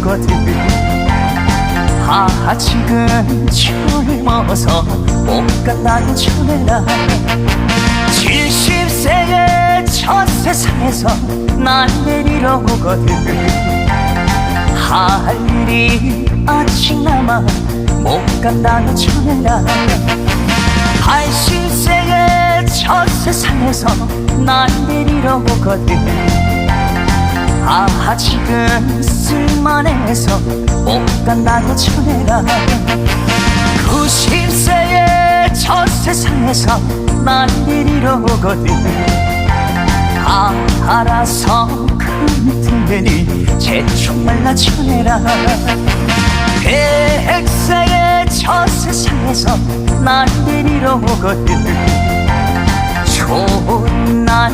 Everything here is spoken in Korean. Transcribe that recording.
오거든. 아 지금 젊어서 못 간다고 전해라 70세의 저 세상에서 날 내리러 오거든. 할 일이 아직 남아 못 간다고 전해라 80세의 저 세상에서 날 데리러 오거든 아 지금 쓸만해서 못 간다고 전해라 90세의 저 세상에서 날 데리러 오거든. 아 알아서 그때니 제충 말라 전해라. 백세의 저 세상에서 오거든. 좋은